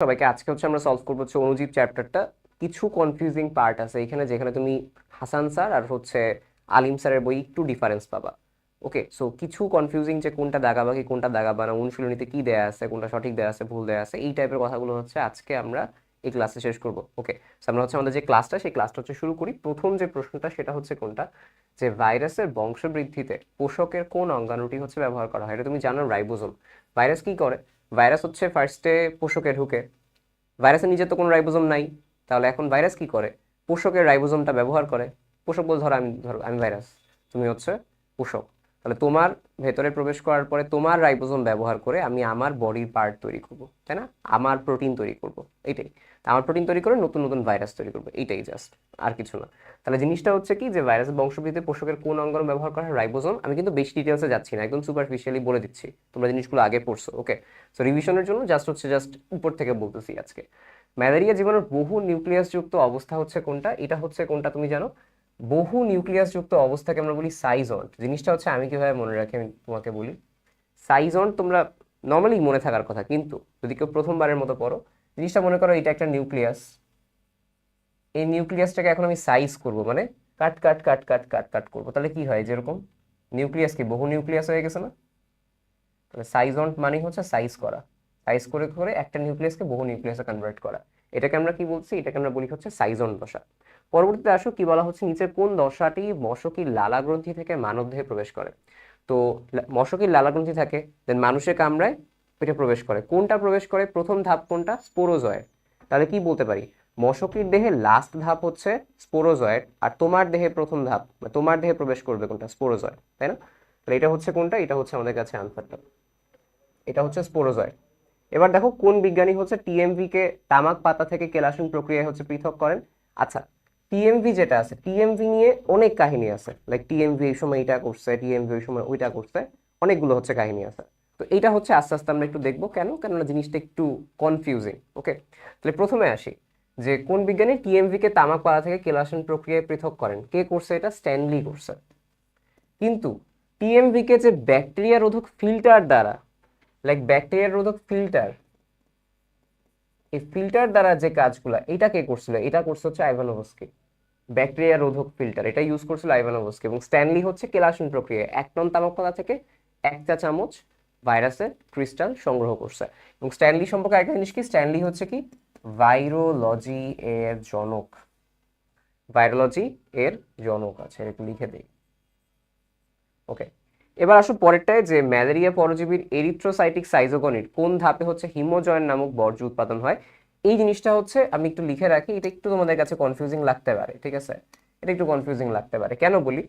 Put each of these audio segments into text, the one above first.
সবাইকে আজকে হচ্ছে আমরা সলভ করব হচ্ছে অনুজীব চ্যাপ্টারটা কিছু কনফিউজিং পার্ট আছে এখানে যেখানে তুমি হাসান স্যার আর হচ্ছে আলিম স্যারের বই একটু ডিফারেন্স পাবা। ওকে সো কিছু কনফিউজিং যে কোনটা দাগাবাকি কোনটা দাগাবা না, অনুশীলনীতে কি দেয়া আছে, কোনটা সঠিক দেয়া আছে, ভুল দেয়া আছে, এই টাইপের কথাগুলো হচ্ছে আজকে আমরা এই ক্লাসে শেষ করব। ওকে আমরা হচ্ছে আমাদের যে ক্লাসটা সেই ক্লাসটা হচ্ছে শুরু করি। প্রথম যে প্রশ্নটা, সেটা হচ্ছে কোনটা? যে ভাইরাসের বংশবৃদ্ধিতে পোষকের কোন অঙ্গাণুটি হচ্ছে ব্যবহার করা হয়? এটা তুমি জানো, রাইবোজোম। ভাইরাস কি করে? ভাইরাস হচ্ছে ফার্স্টে পোষকে ঢুকে ভাইরাসের নিজে তো কোনো রাইবোজম নাই। তাহলে এখন ভাইরাস কি করে? পোষকের রাইবোজোমটা ব্যবহার করে। পোষক বল ধরো আমি ধরো আমি ভাইরাস। তুমি হচ্ছে পোষক। তাহলে তোমার ভেতরে প্রবেশ করার পরে তোমার রাইবোজোম ব্যবহার করে আমি আমার বডির পার্ট তৈরি করব, তাই না? আমার প্রোটিন তৈরি করব, এইটাই। তা আমার প্রোটিন তৈরি করে নতুন নতুন ভাইরাস তৈরি করব, এইটাই জাস্ট আর কিছু না। তাহলে জিনিসটা হচ্ছে কি যে ভাইরাসের বংশবৃদ্ধিতে পোষকের কোন অঙ্গন ব্যবহার করা হয়? রাইবোজোম আমি কিন্তু বেশি ডিটেলসে যাচ্ছি না, একদম সুপারফিশিয়ালি বলে দিচ্ছি। তোমরা জিনিসগুলো আগে পড়ছো ওকে সো রিভিশনের জন্য জাস্ট হচ্ছে জাস্ট উপর থেকে বলতেছি আজকে। ম্যালেরিয়া জীবাণুর বহু নিউক্লিয়াসযুক্ত অবস্থা হচ্ছে কোনটা? এটা হচ্ছে কোনটা তুমি জানো? বহু নিউক্লিয়াস যুক্ত অবস্থাকে আমরা বলি সাইজন্ট। জিনিসটা হচ্ছে আমি কীভাবে মনে রাখি আমি তোমাকে বলি। সাইজন্ট তোমরা নর্মালি মনে থাকার কথা, কিন্তু যদি কেউ প্রথমবারের মতো পড়ো, জিনিসটা মনে করো এটা একটা নিউক্লিয়াস। এই নিউক্লিয়াসটাকে এখন আমি সাইজ করব মানে কাট কাট কাট কাট কাট কাট করব। তাহলে কি হয় যেরকম? নিউক্লিয়াস কি? বহু নিউক্লিয়াস হয়ে গেছে না? তাহলে সাইজন্ট মানে হচ্ছে সাইজ করা। সাইজ করে করে একটা নিউক্লিয়াসকে বহু নিউক্লিয়াসে কনভার্ট করা। এটাকে আমরা কি বলছি? এটাকে আমরা বলি হচ্ছে সাইজন দশা পরবর্তীতে আসো কি বলা হচ্ছে, নিচের কোন দশাটি মশকির লালা গ্রন্থি থেকে মানবদেহে প্রবেশ করে? তো মশকির লালা গ্রন্থি থাকে দেন মানুষের কামড়ায় পেটে প্রবেশ করে। কোনটা প্রবেশ করে? প্রথম ধাপ কোনটা? স্পোরোজয়েড। তাহলে কি বলতে পারি? মশকির দেহে লাস্ট ধাপ হচ্ছে স্পোরোজয়েড, আর তোমার দেহে প্রথম ধাপ তোমার দেহে প্রবেশ করবে কোনটা? স্পোরোজয়েড, তাই না? তাহলে এটা হচ্ছে কোনটা? এটা হচ্ছে আমাদের কাছে আনসারটা এটা হচ্ছে স্পোরোজয়েড। এবার দেখো কোন বিজ্ঞানী হচ্ছে টিএমভি কে তামাক পাতা থেকে কেলাসিন প্রক্রিয়ায় হচ্ছে পৃথক করেন? আচ্ছা টিএমভি যেটা আছে টিএমভি নিয়ে অনেক কাহিনী আছে। লাইক টিএমভি এই সময় এটা করছে টিএমভি ওই সময় ওইটা করছে, অনেকগুলো হচ্ছে কাহিনী আছে। তো এইটা হচ্ছে আস্তে আস্তে আমরা একটু দেখব কেন? কেননা জিনিসটা একটু কনফিউজিং ওকে তাহলে প্রথমে আসি যে কোন বিজ্ঞানী টিএমভি কে তামাক পাতা থেকে কেলাসিন প্রক্রিয়ায় পৃথক করেন? কে করছে এটা? স্ট্যানলি করছে। কিন্তু টিএমভি কে যে ব্যাকটেরিয়া রোধক ফিল্টার দ্বারা লাইক ব্যাকটেরিয়া রোধক ফিল্টার এই ফিল্টার দ্বারা যে কাজগুলা, এটা কে করছিল? এটা করছে হচ্ছে আইভানোভস্কি ব্যাকটেরিয়া রোধক ফিল্টার এটা ইউজ করছিল আইভানোভস্কি এবং স্ট্যানলি হচ্ছে কেলাসিন প্রক্রিয়া। এক টন তামাক পাতা থেকে এক চা চামচ ভাইরাসের ক্রিস্টাল সংগ্রহ করছে। এবং স্ট্যানলি সম্পর্কে একটা জিনিস কি? স্ট্যানলি হচ্ছে কি? ভাইরোলজি এর জনক। ভাইরোলজি এর জনক আছে একটু লিখে দিই। ওকে এবার আসো পরেরটায়, যে ম্যালেরিয়া পরজীবীর এরিথ্রোসাইটিক সাইজোগনিট কোন ধাপে হচ্ছে হিমোজয়েন নামক বর্জ্য উৎপাদন হয়? এই জিনিসটা হচ্ছে আমি একটু লিখে রাখি, এটা একটু তোমাদের কাছে কনফিউজিং লাগতে পারে, ঠিক আছে? এটা একটু কনফিউজিং লাগতে পারে। কেন বলি?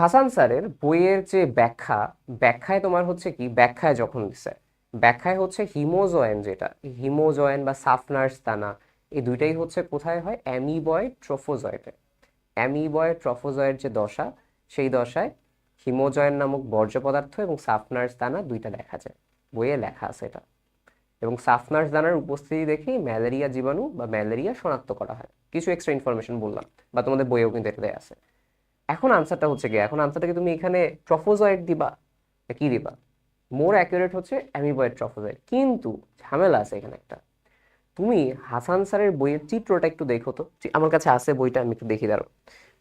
হাসান স্যারের বইয়ের যে ব্যাখ্যা, ব্যাখ্যায় তোমার হচ্ছে কি? ব্যাখ্যায় যখন দিছে, ব্যাখ্যায় হচ্ছে হিমোজয়েন যেটা হিমোজয়েন বা সাফনার্স দানা, এই দুইটাই হচ্ছে কোথায় হয়? অ্যামিবয় ট্রফোজয়েডে। অ্যামিবয় ট্রফোজয়েড যে দশা, সেই দশায় হিমোজয়েন নামক বর্জ্য পদার্থ এবং সাফনার্স দানা দুইটা দেখা যায়। বইয়ে লেখা আছে এটা। এবং সাফনার্স দানার উপস্থিতি দেখেই ম্যালেরিয়া জীবাণু বা ম্যালেরিয়া শনাক্ত করা হয়। কিছু এক্সট্রা ইনফরমেশন বললাম, বা তোমাদের বইয়েও কিন্তু এটা দেয়া আছে। এখন আনসারটা হচ্ছে কি? এখন আনসারটাকে তুমি এখানে ট্রফোজয়েড দিবা কি দিবা? মোর অ্যাকুরেট হচ্ছে অ্যামিবয়েড ট্রফোজয়েড। কিন্তু ঝামেলা আছে এখানে একটা। তুমি হাসান স্যারের বইয়ের চিত্রটা একটু দেখো তো। আমার কাছে আছে বইটা, আমি একটু দেখি দাঁড়ো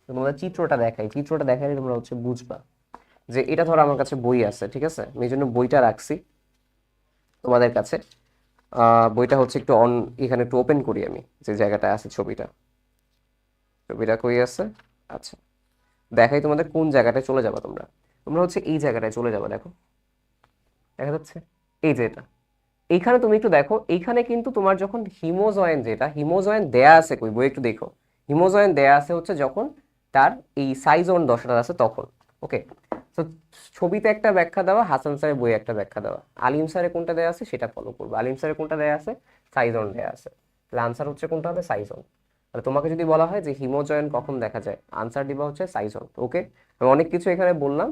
তোমাদের চিত্রটা দেখাই। চিত্রটা দেখালে তোমরা হচ্ছে বুঝবা। যে এটা ধরো আমার কাছে বই আছে, ঠিক আছে? আমি এই জন্য বইটা রাখছি তোমাদের কাছে। বইটা হচ্ছে একটু অন এখানে একটু ওপেন করি আমি, যে জায়গাটা আছে ছবিটা। ছবিটা কই আছে? আচ্ছা। দেখাই তোমাদের কোন জায়গাটায় চলে যাবা তোমরা। তোমরা হচ্ছে এই জায়গাটায় চলে যাবা, দেখো। দেখা যাচ্ছে? এই যে এটা। এইখানে তুমি একটু দেখো, এইখানে কিন্তু তোমার যখন হিমোজয়েন যেটা, হিমোজয়েন দেয়া আছে কই? বই একটু দেখো। হিমোজয়েন দেয়া আছে হচ্ছে যখন তার এই সাইজ অন দশটা আছে তখন ওকে তো ছবিতে একটা ব্যাখ্যা দেওয়া, হাসান স্যারের বইয়ে একটা ব্যাখ্যা দেওয়া। আলিম স্যারের কোনটা দেয়া আছে সেটা ফলো করব। আলিম স্যারের কোনটা দেয়া আছে? সাইজন দেয়া আছে। তাহলে আনসার হচ্ছে কোনটা হবে? সাইজন। তাহলে তোমাকে যদি বলা হয় যে হিমোজয়েন কখন দেখা যায় আনসার দিবা হচ্ছে সাইজন। ওকে আমি অনেক কিছু এখানে বললাম,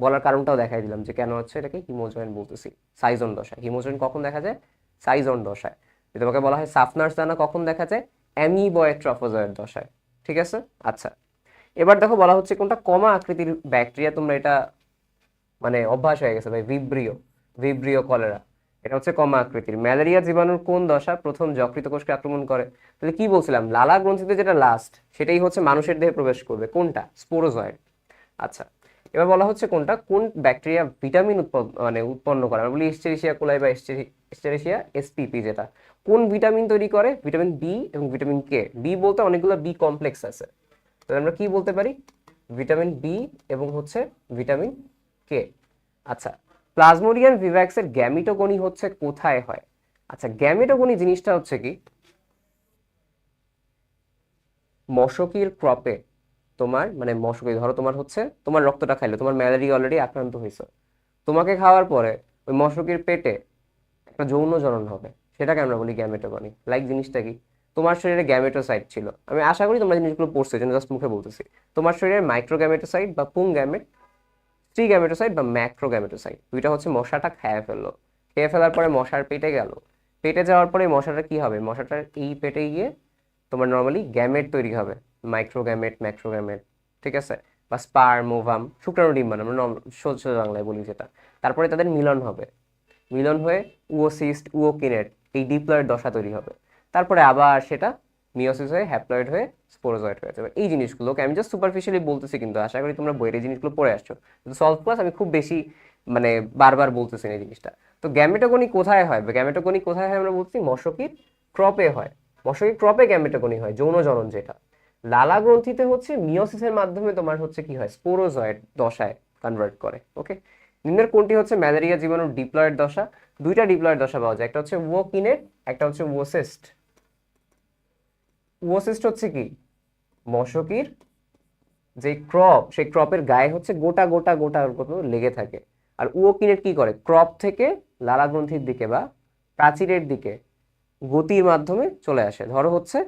বলার কারণটাও দেখাই দিলাম যে কেন হচ্ছে এটাকে হিমোজয়েন বলতেছি। সাইজন দশায়। হিমোজয়েন কখন দেখা যায়? সাইজন দশায়। তোমাকে বলা হয় সাফনার্স দানা কখন দেখা যায়? অ্যামিবয়েড ট্রফোজয়েড দশায়। ঠিক আছে? আচ্ছা। এবার দেখো বলা হচ্ছে কোনটা কমা আকৃতির ব্যাকটেরিয়া, তোমরা এটা মানে অভ্যাস হয়ে গেছে ভাই ভিব্রিও ভিব্রিও কলেরা। এটা হচ্ছে কমা আকৃতির। ম্যালেরিয়া জীবাণুর কোন দশা প্রথম যকৃত কোষকে আক্রমণ করে? তাহলে কি বলছিলাম? লালা গ্রন্থিতে যেটা লাস্ট সেটাই হচ্ছে মানুষের দেহে প্রবেশ করবে। কোনটা? স্পোরোজয়েড। আচ্ছা এবার বলা হচ্ছে কোনটা? কোন ব্যাকটেরিয়া ভিটামিন উৎপন্ন মানে উৎপন্ন করে? বলি এস্টেরিসিয়া কোলাই বা এস্টেরিসিয়া এসপিপি যেটা। কোন ভিটামিন তৈরি করে? ভিটামিন বি এবং ভিটামিন কে বি বলতে অনেকগুলো বি কমপ্লেক্স আছে। তাহলে আমরা কি বলতে পারি? ভিটামিন বি এবং হচ্ছে ভিটামিন কে আচ্ছা প্লাজমোডিয়াম ভিভ্যাক্সের গ্যামিটোগনি হচ্ছে কোথায় হয়? আচ্ছা গ্যামিটোগনি জিনিসটা হচ্ছে কি? মশকির ক্রপে তোমার মানে মশকি, ধরো তোমার হচ্ছে, তোমার রক্তটা খাইলে, তোমার ম্যালেরিয়া অলরেডি আক্রান্ত হয়েছে তোমাকে খাওয়ার পরে ওই মশকির পেটে একটা যৌন জনন হবে। সেটাকে আমরা বলি গ্যামেটোগনি। লাইক জিনিসটা কি? তোমার শরীরে গ্যামেটোসাইট ছিল। আমি আশা করি তোমরা জিনিসগুলো পড়ছো, জন্য জাস্ট মুখে বলতেছি। তোমার শরীরে মাইক্রো গ্যামেটোসাইট বা পুং গ্যামেট স্ত্রী গ্যামেটোসাইট বা ম্যাক্রো গ্যামেটোসাইট দুইটা হচ্ছে মশাটা খেয়ে ফেলল। খেয়ে ফেলার পরে মশার পেটে গেল। পেটে যাওয়ার পরে মশাটা কি হবে? মশাটার এই পেটে গিয়ে তোমার নর্মালি গ্যামেট তৈরি হবে। মাইক্রো গ্যামেট ম্যাক্রো গ্যামেট ঠিক আছে? বা স্পার্ম ওভাম শুক্রাণু ডিম্বাণু, আমরা সোজা বাংলায় বলি যেটা। তারপরে তাদের মিলন হবে। মিলন হয়ে উওসিস্ট উওকিনেট এই ডিপ্লয়েড দশা তৈরি হবে। তারপরে আবার সেটা মিওসিস হয়ে হ্যাপ্লয়েড হয়ে স্পোরোজয়েড হয়ে যাবে এই জিনিসগুলোকে আমি জাস্ট সুপারফিশিয়ালি বলতেছি কিন্তু আশা করি তোমরা বইয়ের জিনিসগুলো পড়ে আসছো। কিন্তু সলভ ক্লাস আমি খুব বেশি মানে বারবার বলতেছি এই জিনিসটা। তো গ্যামেটোগনি কোথায় হয়? গ্যামেটোগনি কোথায় হয় আমরা বলছি? মশকির ক্রপে হয়। মশকির ক্রপে গ্যামেটোগনি হয়, যৌন জনন যেটা। লালা গ্রন্থিতে হচ্ছে মিওসিসের মাধ্যমে তোমার হচ্ছে কি হয়? স্পোরোজয়েড দশায় কনভার্ট করে ওকে নিম্নের কোনটি হচ্ছে? ম্যালেরিয়া জীবাণুর ডিপ্লয়েড দশা। দুইটা ডিপ্লয়েড দশা পাওয়া যায়। একটা হচ্ছে ওকিনেট একটা হচ্ছে ওসিস্ট ওসিস্ট হচ্ছে কি? মশকির যে ক্রপ সেই ক্রপের গায়ে হচ্ছে গোটা গোটা গোটা লেগে থাকে। আর উওকিনেট কি করে? ক্রপ থেকে লালা গ্রন্থির দিকে বা প্রাচীরের দিকে গতির মাধ্যমে চলে আসে। ধরো হচ্ছে,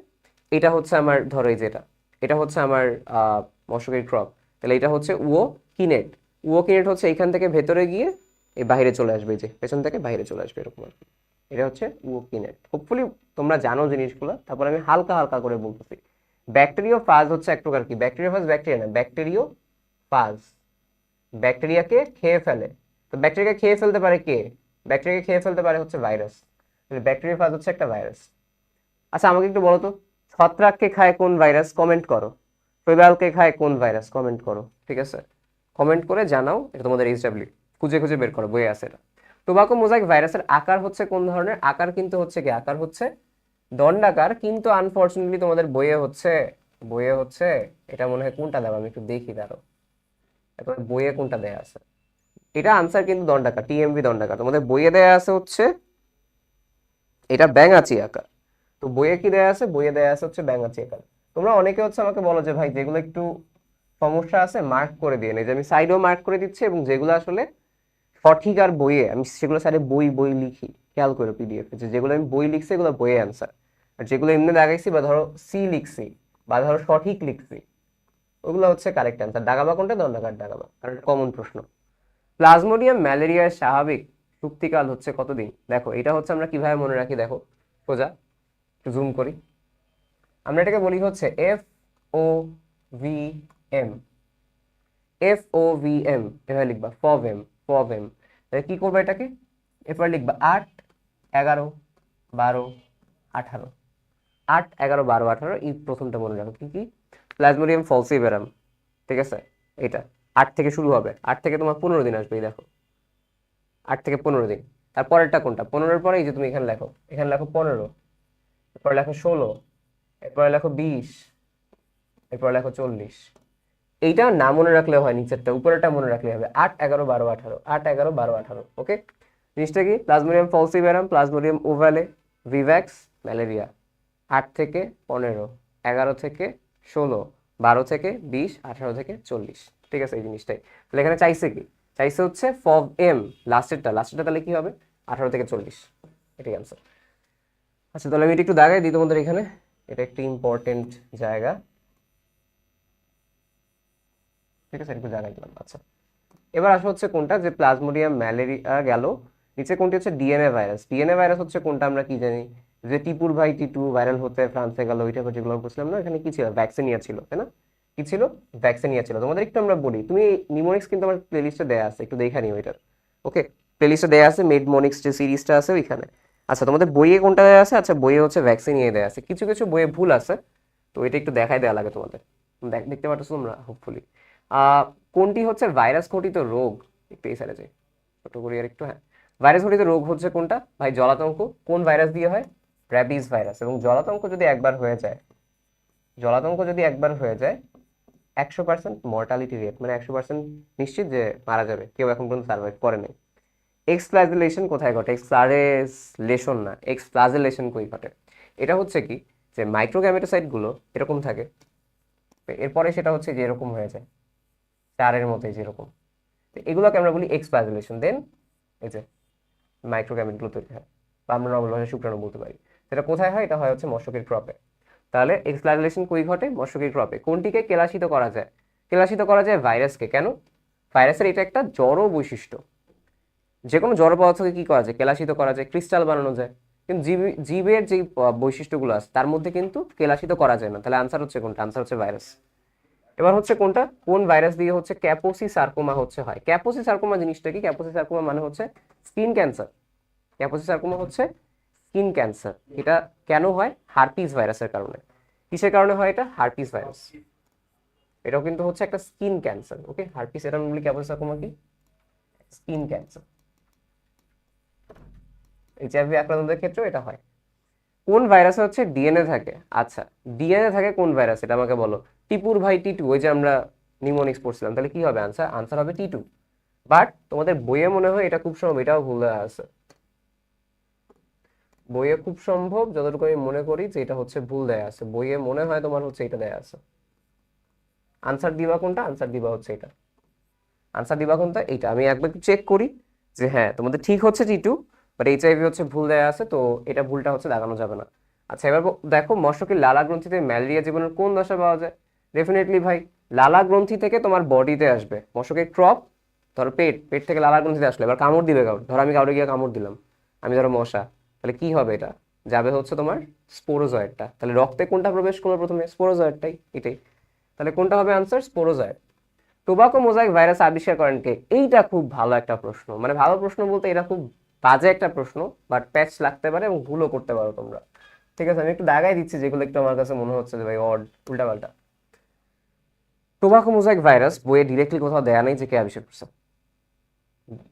এটা হচ্ছে আমার, ধরো এই যেটা এটা হচ্ছে আমার মশকের ক্রপ তাহলে এটা হচ্ছে উও কিনেট উও কিনেট হচ্ছে এইখান থেকে ভেতরে গিয়ে এই বাইরে চলে আসবে যে পেছন থেকে বাইরে চলে আসবে, এরকম আর কি। এটা হচ্ছে উও হোপফুলি তোমরা জানো জিনিসগুলো, তারপর আমি হালকা হালকা করে বলতেছি। ব্যাকটেরিও ফাজ হচ্ছে এক প্রকার কি? ব্যাকটেরিয়া ফাজ ব্যাকটেরিয়া না ব্যাকটেরিও ফাজ ব্যাকটেরিয়াকে খেয়ে ফেলে। তো ব্যাকটেরিয়াকে খেয়ে ফেলতে পারে কে? ব্যাকটেরিয়াকে খেয়ে ফেলতে পারে হচ্ছে ভাইরাস ব্যাকটেরিয়া ফাজ হচ্ছে একটা ভাইরাস আচ্ছা আমাকে একটু বলো তো ছত্রাককে খায় কোন ভাইরাস কমেন্ট করো। শৈবালকে খায় কোন ভাইরাস কমেন্ট করো, ঠিক আছে? কমেন্ট করে জানাও, এটা তোমাদের এইচডাব্লিউ খুঁজে খুঁজে বের করো, বইয়ে আছে এটা। টোবাকো মোজাইক ভাইরাসের আকার হচ্ছে কোন ধরনের? আকার কিন্তু হচ্ছে কি? আকার হচ্ছে দণ্ডাকার, কিন্তু আনফরচুনেটলি তোমাদের বইয়ে হচ্ছে বইয়ে হচ্ছে, এটা মনে হয় কোনটা দেবো আমি একটু দেখি দাঁড়ো এখন বইয়ে কোনটা দেয়া আছে? এটা আনসার কিন্তু দণ্ডাকার টিএমভি দণ্ডাকার। তোমাদের বইয়ে দেয়া আছে হচ্ছে, এটা ব্যাঙাচি আকার। তো বইয়ে কি দেয়া আছে? বইয়ে দেয়া আছে হচ্ছে ব্যাঙাচি আকার। তোমরা অনেকে হচ্ছে আমাকে বলো যে ভাই, যেগুলো একটু সমস্যা আছে মার্ক করে দিয়ে নেই যে আমি সাইডেও মার্ক করে দিচ্ছি এবং যেগুলো আসলে সঠিক আর বইয়ে, আমি সেগুলো সাইডে বই বই লিখি। খেয়াল করে পিডিএফ যে যেগুলো আমি বই লিখছি, এগুলো বইয়ে অ্যান্সার আর যেগুলো এমনি দেখাইছি বা ধরো সি লিখছি, বা ধরো সঠিক লিখছি, ওগুলো হচ্ছে কারেক্ট অ্যান্সার দাগাবা কোনটা, দণ্ডাকার দাগাবা কারণ কমন প্রশ্ন। প্লাজমোডিয়াম ম্যালেরিয়ার স্বাভাবিক সুপ্তিকাল হচ্ছে কতদিন? দেখো, এটা হচ্ছে আমরা কীভাবে মনে রাখি, দেখো, সোজা, একটু জুম করি। আমরা এটাকে বলি হচ্ছে F O V M F O V M এভাবে লিখবা ফভ এম এম তাহলে কি করবে এটাকে? এরপর লিখবা আট এগারো বারো আঠারো। আট এগারো বারো আঠারো এই প্রথমটা মনে রাখো। কি কি? প্লাজমোডিয়াম ফলসিভেরাম ঠিক আছে? এটা আট থেকে শুরু হবে। আট থেকে তোমার পনেরো দিন আসবে, এই দেখো। আট থেকে পনেরো দিন। তারপরেরটা কোনটা? পনেরোর পরে এই যে তুমি এখানে লেখো। এখানে লেখো পনেরো, এরপরে লেখো ষোলো, এরপরে লেখো বিশ, এরপর লেখো চল্লিশ। এইটা না মনে রাখলে হয় নিচেরটা, উপরেরটা মনে রাখলে হবে। আট, এগারো, বারো, আঠারো। আট, এগারো, বারো, আঠারো, ওকে? জিনিসটা কি? Plasmodium falciparum plasmodium ovale vivax malaria আট থেকে পনেরো, এগারো থেকে ষোলো, বারো থেকে বিশ, আঠারো থেকে চল্লিশ। ঠিক আছে এই জিনিসটাই। তাহলে এখানে চাইছে কি? চাইছে হচ্ছে ফব এম, লাস্টেরটা। লাস্টেরটা তাহলে কি হবে? আঠারো থেকে চল্লিশ। এটাই অ্যান্সার আচ্ছা তাহলে আমি এটা একটু দাগাই দিই তোমাদের এখানে। এটা একটি ইম্পর্টেন্ট জায়গা। ঠিক আছে, একটু জায়গায় দিলাম। আচ্ছা। এবার আসা হচ্ছে কোনটা? যে প্লাজমোডিয়াম ম্যালেরিয়া গেল, নিচে কোনটি হচ্ছে? DNA virus. ডিএনএ ভাইরাস হচ্ছে কোনটা আমরা কি জানি? যে টিপুর ভাই টিটু ভাইরাল হতে ফ্রান্সে গেল ওইটা যেগুলো বলছিলাম না, এখানে কি ছিল? ভ্যাকসিনিয়া ছিল, তাই না? কি ছিল? ভ্যাকসিনিয়া ছিল। তোমাদের একটু আমরা বলি। তুমি নিমোনিক্স কিন্তু আমার প্লেলিস্টে দেয়া আছে, একটু দেখে নিও এটার। ওকে প্লেলিস্টে দেওয়া আছে মেডমোনিক্স যে সিরিজটা আছে ওইখানে। আচ্ছা তোমাদের বইয়ে কোনটা দেওয়া আছে? আচ্ছা বইয়ে হচ্ছে ভ্যাকসিন নিয়ে দেওয়া আছে। কিছু কিছু বইয়ে ভুল আছে, তো এটা একটু দেখাই দেওয়া লাগে তোমাদের। দেখ- দেখতে পাচ্ছ তোমরা হোপফুলি কোনটি হচ্ছে ভাইরাস ঘটিত রোগ? একটু এই যাই। ছোট করি আর একটু হ্যাঁ। ভাইরাস ঘটিত রোগ হচ্ছে কোনটা? ভাই, জলাতঙ্ক। কোন ভাইরাস দিয়ে হয়? Rabies virus. এবং জলাতঙ্ক যদি একবার হয়ে যায়, জলাতঙ্ক যদি একবার হয়ে যায়, একশো পার্সেন্ট মর্টালিটি রেট মানে একশো পার্সেন্ট নিশ্চিত যে মারা যাবে। কেউ এখন পর্যন্ত সার্ভাইভ করে নাই। এক্সপ্লাজেলেশন কোথায় ঘটে? এক্সপ্লারেলেশন না এক্সপ্লাজেলেশন কই ঘটে? এটা হচ্ছে কি? যে মাইক্রোগ্যামেটোসাইটগুলো এরকম থাকে। এরপরে সেটা হচ্ছে যে এরকম হয়ে যায়। চারের মধ্যে যেরকম। তো এগুলোকে আমরা বলি এক্স এক্সপ্লাজেলেশন দেন এই যে মাইক্রোগ্যামেটগুলো তৈরি হয় বা আমরা নর্মাল ভাষায় শুক্রাণু বলতে পারি। সেটা কোথায় হয়? এটা হয় হচ্ছে মশকের ক্রপে তাহলে এক্সপ্লাজেলেশন কই ঘটে? মশকের ক্রপে কোনটিকে কেলাসিত করা যায়? কেলাসিত করা যায় ভাইরাসকে কেন? ভাইরাসের এটা একটা জড় বৈশিষ্ট্য। যে কোনো জড় পদার্থকে কি করা যায়? কেলাসিত করা যায় ক্রিস্টাল বানানো যায়। কিন্তু জীব, জীবের যে বৈশিষ্ট্যগুলো আছে, তার মধ্যে কিন্তু কেলাসিত করা যায় না। তাহলে আনসার হচ্ছে কোনটা? আনসার হচ্ছে ভাইরাস এবার হচ্ছে কোনটা? কোন ভাইরাস দিয়ে হচ্ছে ক্যাপোসি সার্কোমা হচ্ছে হয়? ক্যাপোসি সার্কোমা জিনিসটা কি? ক্যাপোসি সার্কোমা মানে হচ্ছে স্কিন ক্যান্সার। ক্যাপোসি সার্কোমা হচ্ছে স্কিন ক্যান্সার। এটা কেন হয়? হারপিস ভাইরাসের কারণে। কিসের কারণে হয় এটা? Herpes virus. এটাও কিন্তু হচ্ছে একটা স্কিন ক্যান্সার, ওকে? হারপিস এটা বলি ক্যাপোসি সার্কোমা কি? Skin cancer. এইচআইভি আক্রান্তদের ক্ষেত্রেও এটা হয়। কোন ভাইরাসে হচ্ছে ডিএনএ থাকে? আচ্ছা ডিএনএ থাকে কোন ভাইরাস? এটা আমাকে বলো। টিপুর ভাই টি টু ওই যে আমরা নিউমোনিক্স পড়ছিলাম, তাহলে কি হবে আনসার আনসার হবে টি টু বাট তোমাদের বইয়ে মনে হয় এটা খুব সম্ভব, এটাও ভুল দেওয়া আছে। বইয়ে খুব সম্ভব, যতটুকু আমি মনে করি যে এটা হচ্ছে ভুল দেয়া আছে। বইয়ে মনে হয় তোমার হচ্ছে এটা দেয়া আছে। আনসার দিবা কোনটা? আনসার দিবা হচ্ছে এটা। আনসার দিবা কোনটা? এইটা। আমি একবার চেক করি যে হ্যাঁ তোমাদের ঠিক হচ্ছে টি টু বাট এইচআইভি হচ্ছে ভুল দেয়া আছে, তো এটা ভুলটা হচ্ছে দেখানো যাবে না। আচ্ছা এবার দেখো মশকের লালা গ্রন্থিতে ম্যালেরিয়া জীবনের কোন দশা পাওয়া যায়? ডেফিনেটলি ভাই, লালা গ্রন্থি থেকে তোমার বডিতে আসবে। মশকের ক্রপ ধরো পেট পেট থেকে লালা গ্রন্থিতে আসলে, এবার কামড় দিবে কাউর ধরো আমি কাউরে গিয়ে কামড় দিলাম, আমি ধরো মশা, তাহলে কি হবে এটা? যাবে হচ্ছে তোমার স্পোরোজয়েডটা তাহলে রক্তে কোনটা প্রবেশ করবে প্রথমে? স্পোরোজয়েডটাই এটাই। তাহলে কোনটা হবে answer sporozoite tobacco mosaic virus আবিষ্কার করেন কে? এইটা খুব ভালো একটা প্রশ্ন। মানে ভালো প্রশ্ন বলতে এটা খুব বাজে একটা প্রশ্ন বাট প্যাচ লাগতে পারে এবং ভুলও করতে পারো তোমরা। ঠিক আছে, আমি একটু দাগাই দিচ্ছি যেগুলো একটু আমার কাছে মনে হচ্ছে যে ভাই অড উল্টাপাল্টা। টোবাকো মোজাইক ভাইরাস বইয়ে ডিরেক্টলি কোথাও দেয়া নেই যে কে আবিষ্কার করছে।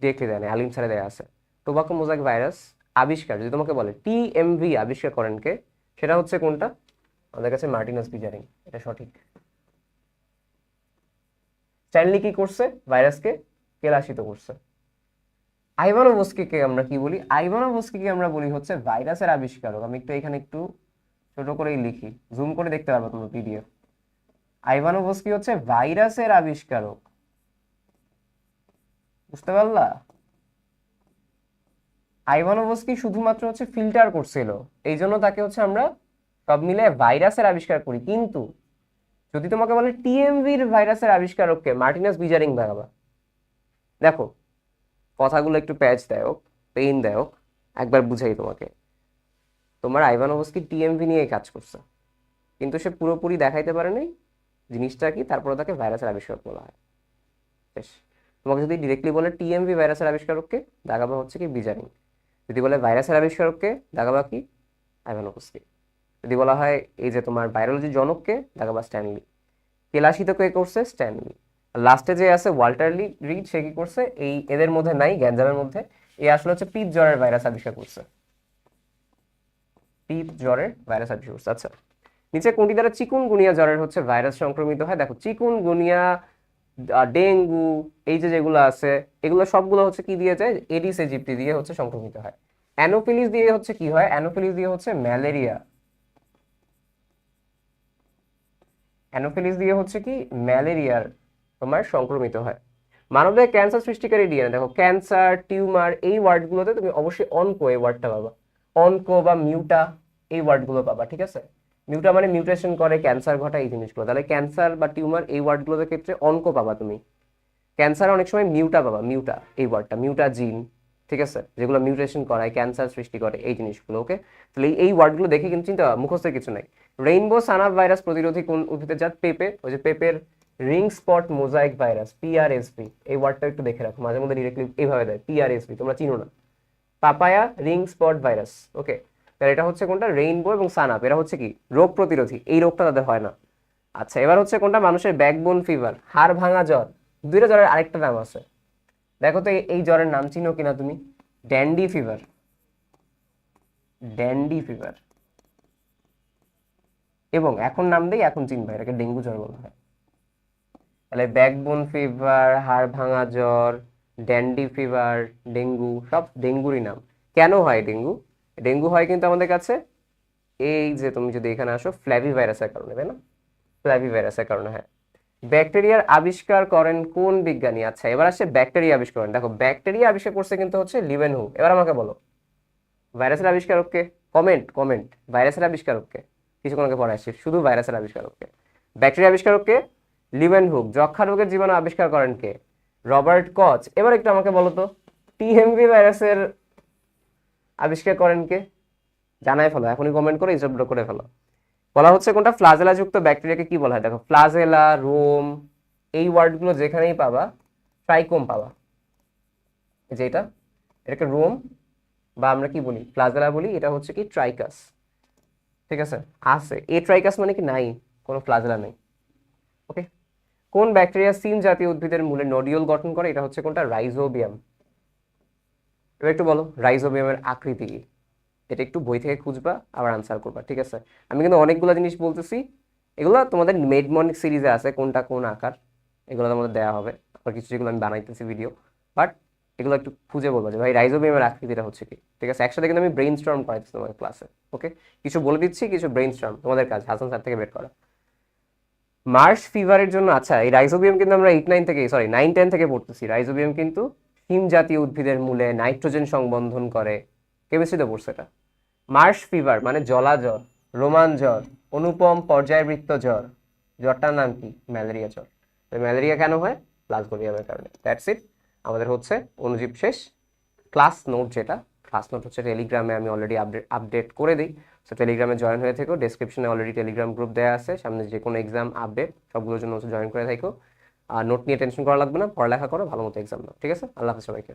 ডিরেক্টলি দেয়া নেই আলিম স্যারে দেয়া আছে। টোবাকো মোজাইক ভাইরাস আবিষ্কার, যদি তোমাকে বলে টি টিএমভি আবিষ্কার করেন কে, সেটা হচ্ছে কোনটা? আমাদের কাছে মার্টিনাস বিজারিং এটা সঠিক। স্ট্যানলি কি করছে? ভাইরাসকে কেলাসিত করছে। আইভানোভস্কিকে আমরা কি বলি? আইভানোভস্কিকে আমরা বলি হচ্ছে ভাইরাসের আবিষ্কারক। আমি একটু এখানে একটু ছোট করেই লিখি। জুম করে দেখতে পারব তুমি পিডিএফ আইভানোভস্কি হচ্ছে ভাইরাসের আবিষ্কারক। বুঝতে পারলা? আইভানোভস্কি শুধুমাত্র হচ্ছে ফিল্টার করছিল। এই জন্য তাকে হচ্ছে আমরা সব মিলে ভাইরাসের আবিষ্কার করি। কিন্তু যদি তোমাকে বলে টিএমভির ভাইরাসের আবিষ্কারককে মার্টিনাস বিজারিং দেখাবা দেখো কথাগুলো একটু প্যাচ দেয়ক পেইন দেয়ক একবার বুঝাই তোমাকে। তোমার আইভান আইভানোভস্কি টিএমভি নিয়ে কাজ করছে। কিন্তু সে পুরোপুরি দেখাইতে পারে নাই জিনিসটা কি, তারপরে তাকে ভাইরাসের আবিষ্কারক বলা হয়। বেশ, তোমাকে যদি ডিরেক্টলি বলে টিএমভি ভাইরাসের আবিষ্কারককে, দেখাবা হচ্ছে কি বিজারিং। যদি বলে ভাইরাসের আবিষ্কারককে, দেখাবা কি আইভান আইভানোভস্কি যদি বলা হয় এই যে তোমার বায়োলজি জনককে, দেখাবা স্ট্যানলি কেলাসিত কে করছে? স্ট্যানলি লাস্টে যে আছে ওয়াল্টারলি রিড সে কি করছে? এই এদের মধ্যে নাই গ্যাঞ্জামের মধ্যে। এ আসলে হচ্ছে পিপ জ্বরের ভাইরাস আবিষ্কার করছে। পিপ জ্বরের ভাইরাস আবিষ্কার করছে। আচ্ছা নিচে কোনটি দ্বারা চিকুনগুনিয়া জ্বরের হচ্ছে ভাইরাস সংক্রমিত হয়? দেখো চিকুনগুনিয়া আহ, ডেঙ্গু এই যে যেগুলো আছে এগুলো সবগুলো হচ্ছে কি দিয়ে যায়? এডিস ইজিপ্টি দিয়ে হচ্ছে সংক্রমিত হয়। অ্যানোফিলিস দিয়ে হচ্ছে কি হয়? অ্যানোফিলিস দিয়ে হচ্ছে ম্যালেরিয়া অ্যানোফিলিস দিয়ে হচ্ছে কি? ম্যালেরিয়ার তোমার সংক্রমিত হয়। মানবদেহে ক্যান্সার সৃষ্টিকারী ডিএনএ দেখো ক্যান্সার টিউমার এই ওয়ার্ডগুলোতে তুমি অবশ্যই অনকো এই ওয়ার্ডটা পাবা। অনকো বা মিউটা এই ওয়ার্ডগুলো পাবা, ঠিক আছে? মিউটা মানে মিউটেশন করে ক্যান্সার ঘটায় এই জিনিসগুলো। তাহলে ক্যান্সার বা টিউমার এই ওয়ার্ডগুলোর ক্ষেত্রে অনকো পাবা তুমি। ক্যান্সার অনেক সময় মিউটা পাবা মিউটা এই ওয়ার্ডটা মিউটা জিন ঠিক আছে? যেগুলো মিউটেশন করায় ক্যান্সার সৃষ্টি করে এই জিনিসগুলো ওকে তাহলে এই- ওয়ার্ডগুলো দেখে কিন্তু চিন্তা মুখস্থ কিছু নাই। রেইনবো সানাপ ভাইরাস প্রতিরোধী কোন উদ্ভিদের জাত? পেঁপে। ওই যে পেঁপের ring spot mosaic virus PRSV এই ওয়ার্ডটা একটু দেখে রাখো, মাঝে মধ্যে ডিরেক্টলি এইভাবে দেয় পিআরএসভি তোমরা চিনো না। Papaya ring spot virus okay তাহলে এটা হচ্ছে কোনটা? রেইনবো এবং সানাপ এরা হচ্ছে কি? রোগ প্রতিরোধী, এই রোগটা তাদের হয় না। আচ্ছা এবার হচ্ছে কোনটা? মানুষের ব্যাকবোন ফিভার হাড় ভাঙা জ্বর, দুইটা জ্বরের আরেকটা নাম আছে। দেখো তো এই- জ্বরের নাম চিনো কিনা তুমি? ড্যান্ডি ফিভার ড্যান্ডি ফিভার এবং এখন নাম দেই, এখন চিনবে, এটাকে ডেঙ্গু জ্বর বলা হয়। তাহলে ব্যাকবোন ফিভার হাড় ভাঙা জ্বর ড্যান্ডি ফিভার ডেঙ্গু সব ডেঙ্গুরই নাম। কেন হয় ডেঙ্গু ডেঙ্গু হয় কিন্তু আমাদের কাছে এই যে তুমি যদি এখানে আসো ফ্ল্যাভি ভাইরাসের কারণে, তাই না? ফ্ল্যাভি ভাইরাসের কারণে হ্যাঁ। ব্যাকটেরিয়ার আবিষ্কার করেন কোন বিজ্ঞানী? আচ্ছা এবার আসছে ব্যাকটেরিয়া আবিষ্কার করেন। দেখো ব্যাকটেরিয়া আবিষ্কার করছে কিন্তু হচ্ছে লিভেন হু এবার আমাকে বলো ভাইরাসের আবিষ্কারককে কমেন্ট কমেন্ট ভাইরাসের আবিষ্কারককে কিছুক্ষণ আগে আসছি, শুধু ভাইরাসের আবিষ্কারককে ব্যাকটেরিয়া আবিষ্কারককে লিভেন হুক যক্ষা রোগের জীবাণু আবিষ্কার করেন কে? রবার্ট কচ। এবার একটু আমাকে বলো তো টিএমভি ভাইরাসের আবিষ্কার করেন কে? জানাই ফেলো, এখনই কমেন্ট করে হিসাবটা করে ফেলো। বলা হচ্ছে কোনটা? ফ্লাজেলা যুক্ত ব্যাকটেরিয়াকে কি বলা হয়? দেখো, ফ্লাজেলা, রোম, এই ওয়ার্ডগুলো যেখানেই পাবা, ট্রাইকোম পাবা। এই যে এটা, এটাকে রোম বা আমরা কি বলি? প্লাজেলা বলি, এটা হচ্ছে কি ট্রাইকাস। ঠিক আছে? আছে। এ ট্রাইকাস মানে কি? নাই, কোনো ফ্লাজেলা নেই। ওকে কোন ব্যাকটেরিয়া সিম জাতীয় উদ্ভিদের মূলে নডিউল গঠন করে? এটা হচ্ছে কোনটা? রাইজোবিয়াম। এবার একটু বলো, রাইজোবিয়ামের আকৃতি কি? এটা একটু বই থেকে খুঁজবা, আবার আনসার করবা, ঠিক আছে? আমি কিন্তু অনেকগুলো জিনিস বলতেছি। এগুলো তোমাদের মেডমনিক সিরিজে আছে, কোনটা কোন আকার, এগুলো তোমাদের দেওয়া হবে। আবার কিছু যেগুলো আমি বানাইতেছি ভিডিও বাট এগুলো একটু খুঁজে বলব যে, ভাই, রাইজোবিয়ামের আকৃতিটা হচ্ছে কি? ঠিক আছে? একসাথে কিন্তু আমি ব্রেইন স্টর্ম করাইতেছি তোমাকে ক্লাসে ওকে কিছু বলে দিচ্ছি, কিছু ব্রেইন স্টর্ম তোমাদের কাজ, হাসান স্যার থেকে বের করা। মার্শ ফিভারের জন্য আচ্ছা এই রাইজোবিয়াম কিন্তু আমরা এইট নাইন থেকে সরি নাইন টেন থেকে পড়তেছি। রাইজোবিয়াম কিন্তু হিম জাতীয় উদ্ভিদের মূলে নাইট্রোজেন সংবন্ধন করে। কেমিস্ট্রিতে পড়ছে এটা। মার্শ ফিভার মানে জলা জ্বর, রোমান জ্বর, অনুপম পর্যায়বৃত্ত জ্বর। জ্বরটার নাম কি? ম্যালেরিয়া জ্বর। ম্যালেরিয়া কেন হয়? প্লাজমোডিয়ামের কারণে। দ্যাটস ইট আমাদের হচ্ছে অনুজীব শেষ। ক্লাস নোট যেটা ক্লাস নোট হচ্ছে টেলিগ্রামে আমি অলরেডি আপডেট আপডেট করে দিই। সো টেলিগ্রামে জয়েন হয়ে থেকো। ডেসক্রিপশনে অলরেডি টেলিগ্রাম গ্রুপ দেওয়া আছে। সামনে যে কোনো এক্সাম আপডেট সবগুলোর জন্য জয়েন করে থাকো। আর নোট নিয়ে টেনশন করা লাগবে না। পড়ালেখা করো, ভালো মতো এক্সাম দাও ঠিক আছে? আল্লাহ হাফিজ সবাইকে।